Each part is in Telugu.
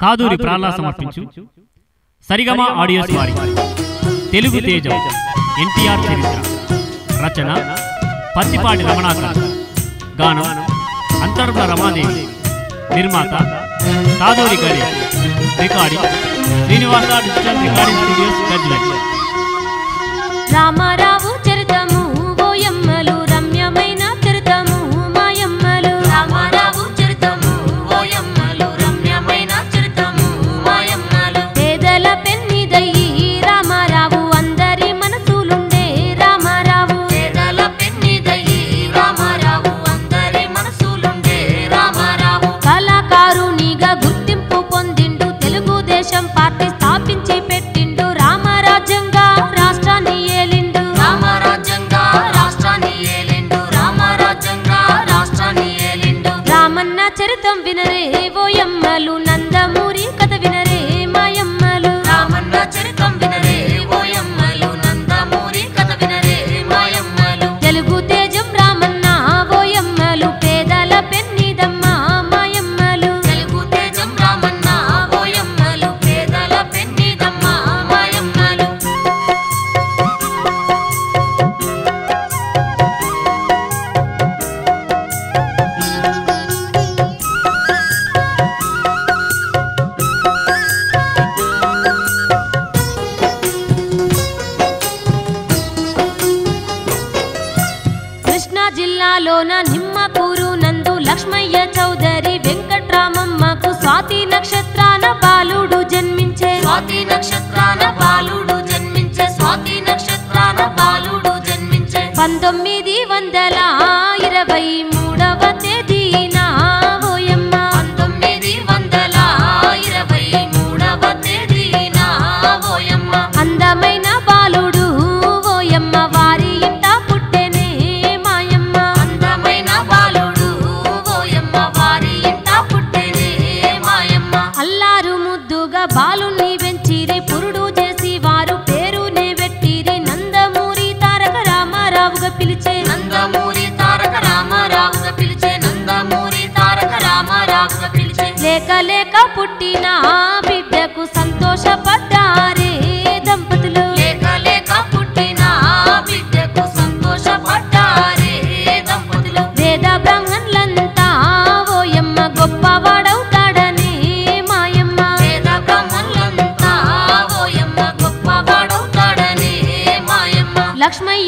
కాదూరి ప్రాణా సమర్పించు. సరిగమ ఆడియోస్ వారి తెలుగు తేజం. ఎన్టీఆర్ చరిత్ర. రచన. పత్తిపాటి రమణాకర్. గానం. అంతర్మ రమాదేవి. నిర్మాత. కాదూరి గారి recording. Srinivasa digital recording studios Gajwel. I got you.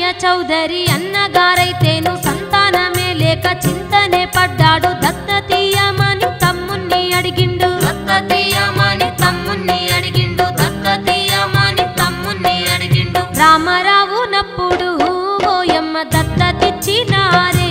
Annamayya Chowdary అన్నగారైతేను సంతానమే లేక చింతనే పడ్డాడు. దత్త తీయమని తమ్ముణ్ణి అడిగిండు. దత్త తీయమని తమ్ముణ్ణి అడిగిండు. దత్త తీయమని తమ్ముణ్ణి అడిగిండు. రామారావు నప్పుడు ఓయమ్మ దత్తతిచ్చినారే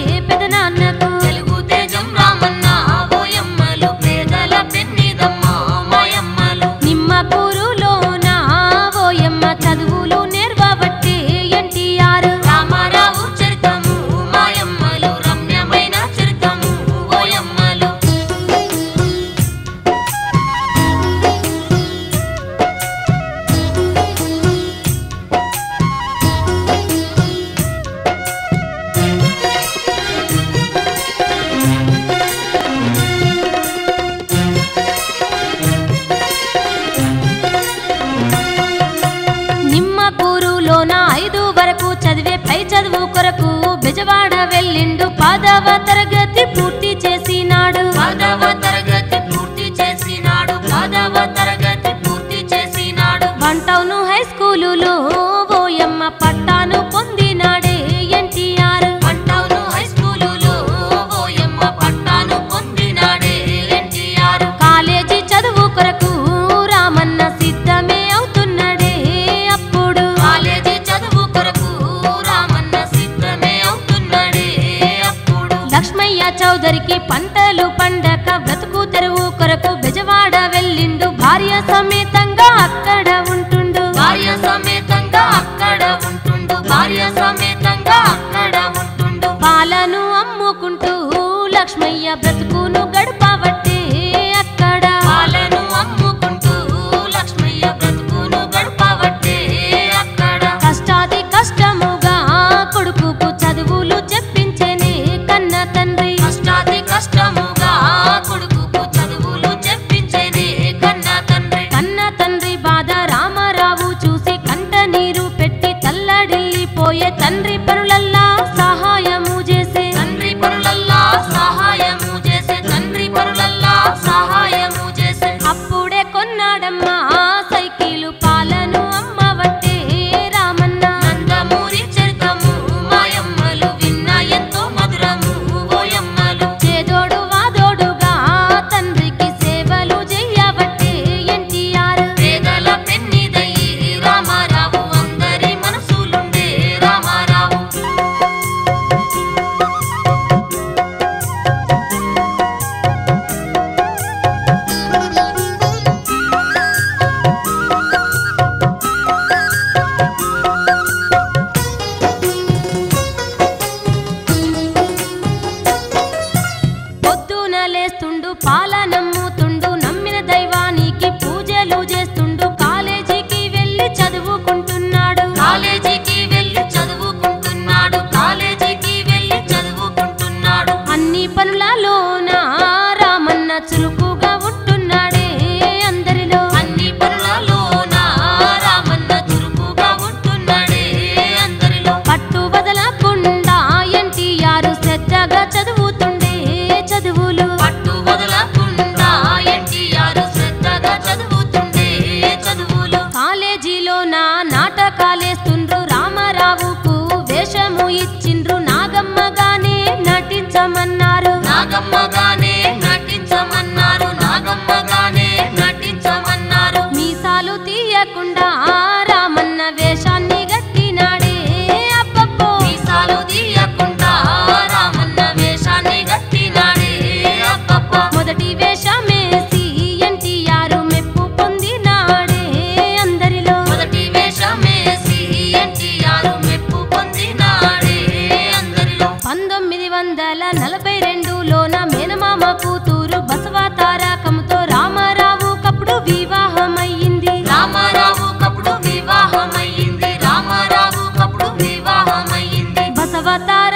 పంతొమ్మిది వందల నలభై రెండులోన మేనమామ కూతురు బసవతారకంతో రామారావు కప్పుడు వివాహమయ్యింది. రామారావు కప్పుడు వివాహమయ్యింది. రామారావు కప్పుడు వివాహమయ్యింది. బసవతార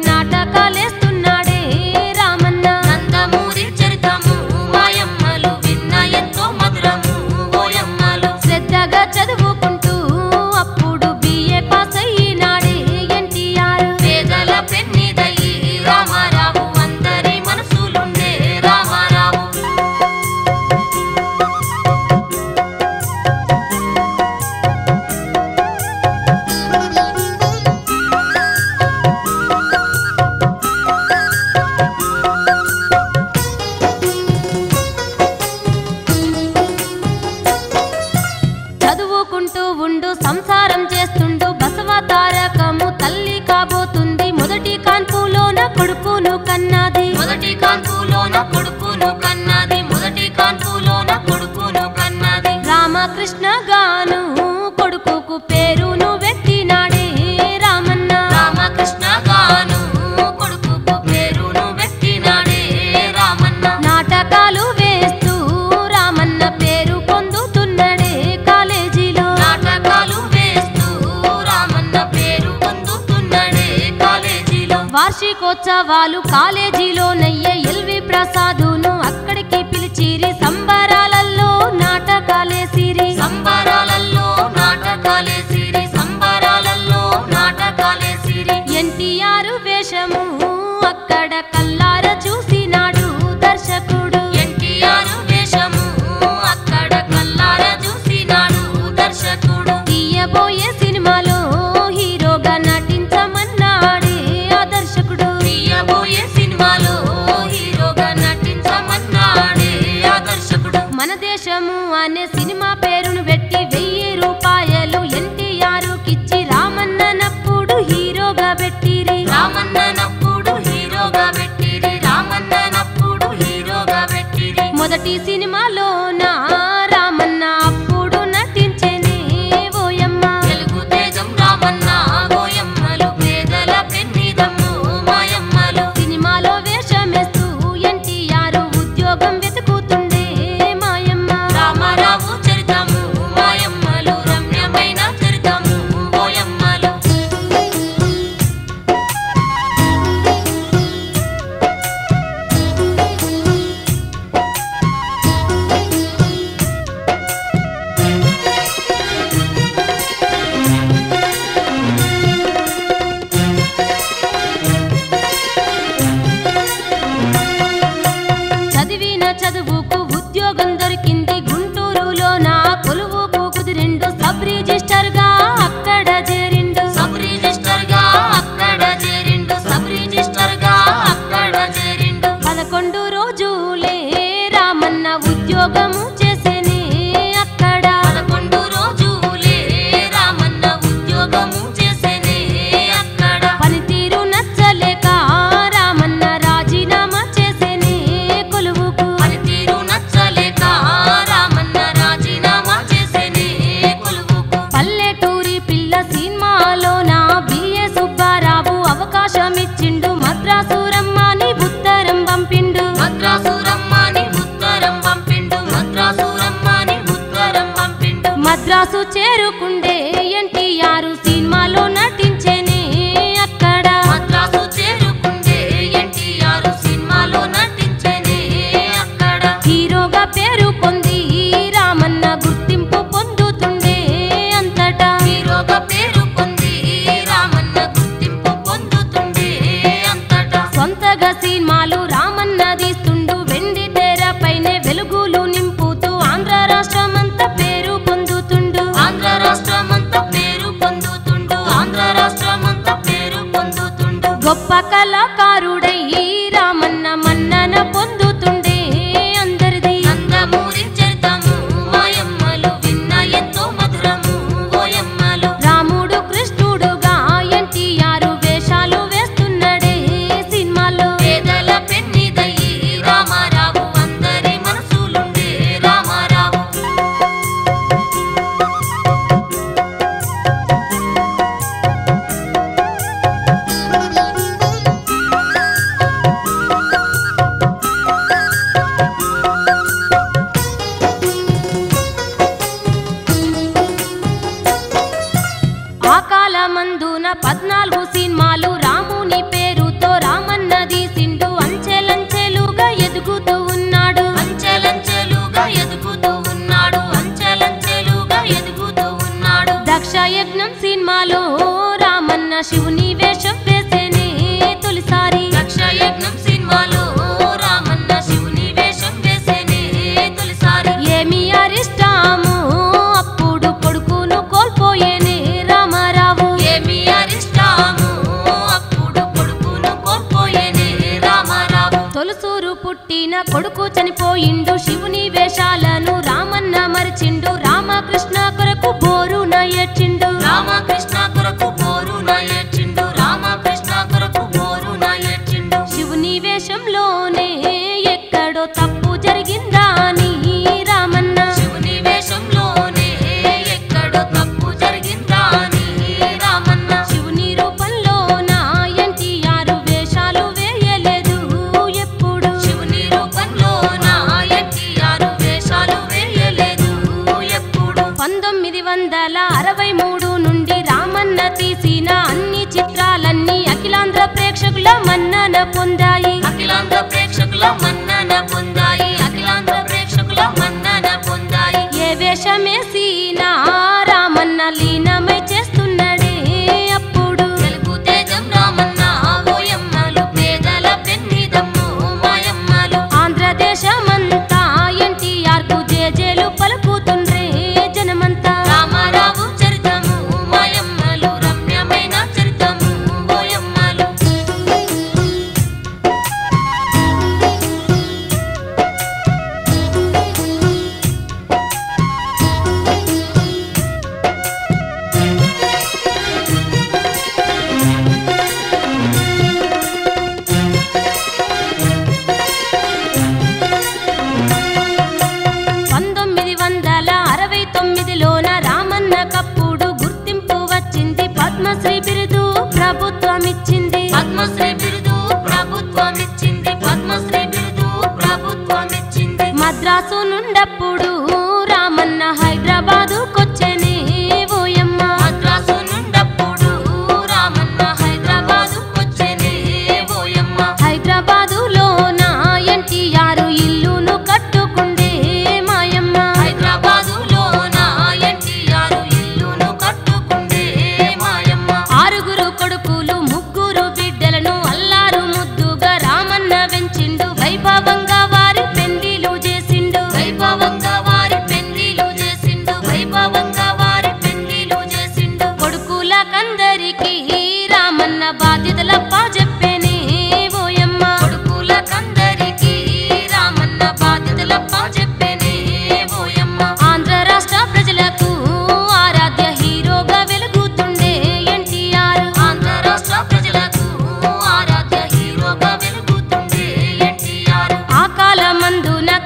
నాటకాలేస్తా వార్షికోత్సవాలు కాలేజీలోనయ్యే ఎల్వి ప్రసాదును అక్కడికి పిలిచిరి. సంబరాలల్లో నాటకాలేసిరి సంబరాలల్లో నాటకాలేసిరి సంబరాలల్లో నాటకాలేసిరి ఎన్టీఆర్ వేషము అక్కడ కల్లార చూసి సంతోషము అనే సినిమా పేరును పెట్టి వెయ్యి రూపాయలు ఎన్టీఆర్ కిచ్చి రామన్ననప్పుడు హీరోగా పెట్టి రామన్ననప్పుడు హీరోగా పెట్టి రామన్ననప్పుడు హీరోగా పెట్టి మొదటి సినిమాలోన పుట్టిన కొడుకు చనిపోయిండు. శివుని వేషాలను రామన్న మరిచిండు. రామకృష్ణ కొరకు బోరు ఏడ్చిండు. రామకృష్ణ వందల అరవై మూడు నుండి రామన్న తీసిన అన్ని చిత్రాలన్నీ అఖిలాంధ్ర ప్రేక్షకుల మన్నన పొందాయి. అఖిలాంధ్ర ప్రేక్షకుల మన్నన పొందాయి. అఖిలాంధ్ర ప్రేక్షకుల మన్నన పొందాయి. ఏ వేషమేసి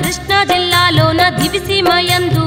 కృష్ణా జిల్లాలోన దివిసీమయందు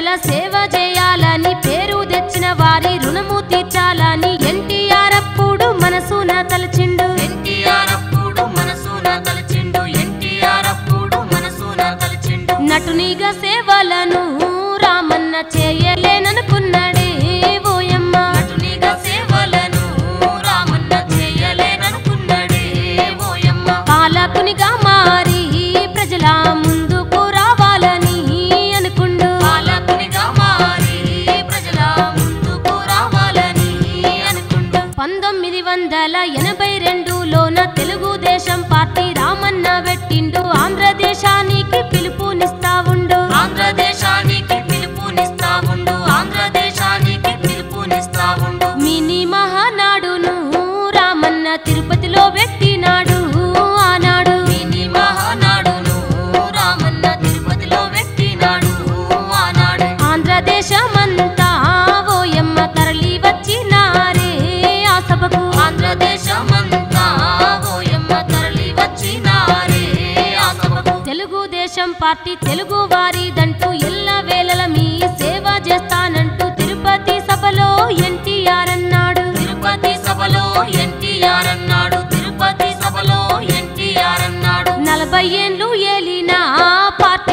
ప్రజల సేవ చేయాలని పేరు తెచ్చిన వారి రుణము తీర్చాలని తెలుగు వారిదంటూ వేళల మీ సేవ చేస్తానంటూ తిరుపతి సభలో ఎన్టీఆర్ అన్నాడు. తిరుపతి సభలో ఎన్టీఆర్ అన్నాడు. తిరుపతి సభలో ఎన్టీఆర్ అన్నాడు. నలభై ఏళ్ళు ఏలిన పార్టీ